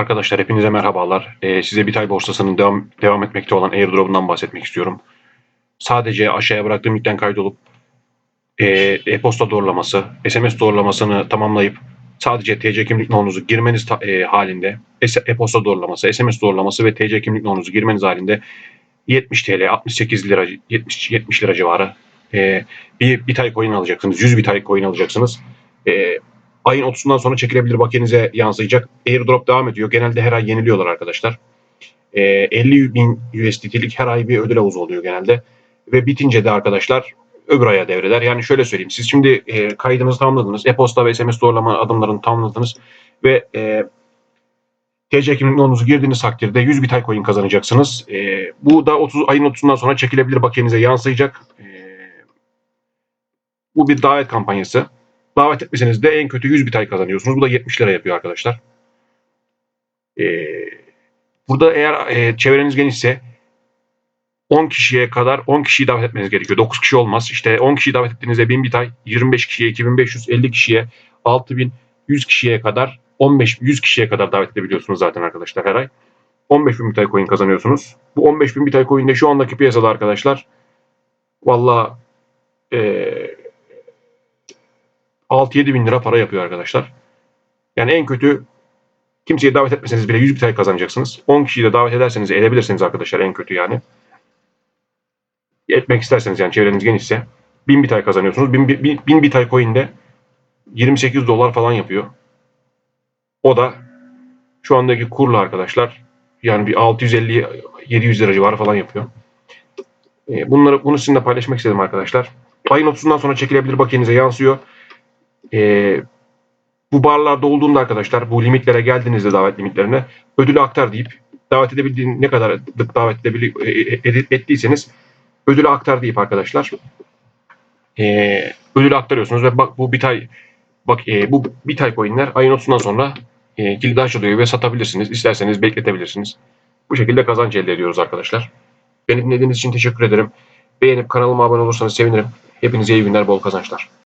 Arkadaşlar hepinize merhabalar. Ee, size Bitay borsasının devam, devam etmekte olan airdrop'undan bahsetmek istiyorum. Sadece aşağıya bıraktığım linkten kaydolup e, e-posta doğrulaması, SMS doğrulamasını tamamlayıp sadece TC kimlik numaranızı girmeniz e, halinde e-posta doğrulaması, SMS doğrulaması ve TC kimlik numaranızı girmeniz halinde 70 TL, 68 lira, 70, 70 lira civarı e, bir Bitay coin alacaksınız. 100 Bitay coin alacaksınız. E, ayın 30'undan sonra çekilebilir bakiyenize yansıyacak. Airdrop devam ediyor. Genelde her ay yeniliyorlar arkadaşlar. Ee, 50 bin USDT'lik her ay bir ödül havuzu oluyor genelde. Ve bitince de arkadaşlar öbür aya devreder. Yani şöyle söyleyeyim. Siz şimdi e, kaydınızı tamamladınız. E-posta ve SMS doğrulama adımlarını tamamladınız. Ve e, TC numaranızı girdiğiniz takdirde 100 Bitcoin coin kazanacaksınız. E, bu da 30 ayın 30'undan sonra çekilebilir bakiyenize yansıyacak. E, bu bir davet kampanyası. Davet etmeseniz de en kötü 100 bitay kazanıyorsunuz. Bu da 70 lira yapıyor arkadaşlar. Ee, burada eğer e, çevreniz genişse 10 kişiye kadar 10 kişiyi davet etmeniz gerekiyor. 9 kişi olmaz. İşte 10 kişiyi davet ettiğinizde 1000 bitay, 25 kişiye 2500, 50 kişiye 6000, 100 kişiye kadar 15 100 kişiye kadar davet edebiliyorsunuz zaten arkadaşlar her ay. 15.000 bitay coin kazanıyorsunuz. Bu 15.000 bitay coin de şu andaki piyasada arkadaşlar valla eee 6-7 bin lira para yapıyor arkadaşlar. Yani en kötü kimseyi davet etmeseniz bile 100 bitay kazanacaksınız. 10 kişiyi de davet ederseniz edebilirsiniz arkadaşlar en kötü yani. Etmek isterseniz yani çevreniz genişse 1000 bitay kazanıyorsunuz. 1000, 1000, 1000 bitay coin de 28 dolar falan yapıyor. O da şu andaki kurla arkadaşlar yani bir 650-700 lira civarı falan yapıyor. E, Bunları bunu sizinle paylaşmak istedim arkadaşlar. Ayın 30'undan sonra çekilebilir bakiyenize yansıyor. Ee, bu barlarda olduğunda arkadaşlar bu limitlere geldiğinizde davet limitlerine ödülü aktar deyip davet edebildiğin ne kadar davet edebili, e- ettiyseniz ödülü aktar deyip arkadaşlar ee, ödülü aktarıyorsunuz ve bak bu bitay bak e, bu bitay coinler ayın 30'undan sonra e, kilidi açılıyor ve satabilirsiniz. İsterseniz bekletebilirsiniz. Bu şekilde kazanç elde ediyoruz arkadaşlar. Beni dinlediğiniz için teşekkür ederim. Beğenip kanalıma abone olursanız sevinirim. Hepinize iyi günler, bol kazançlar.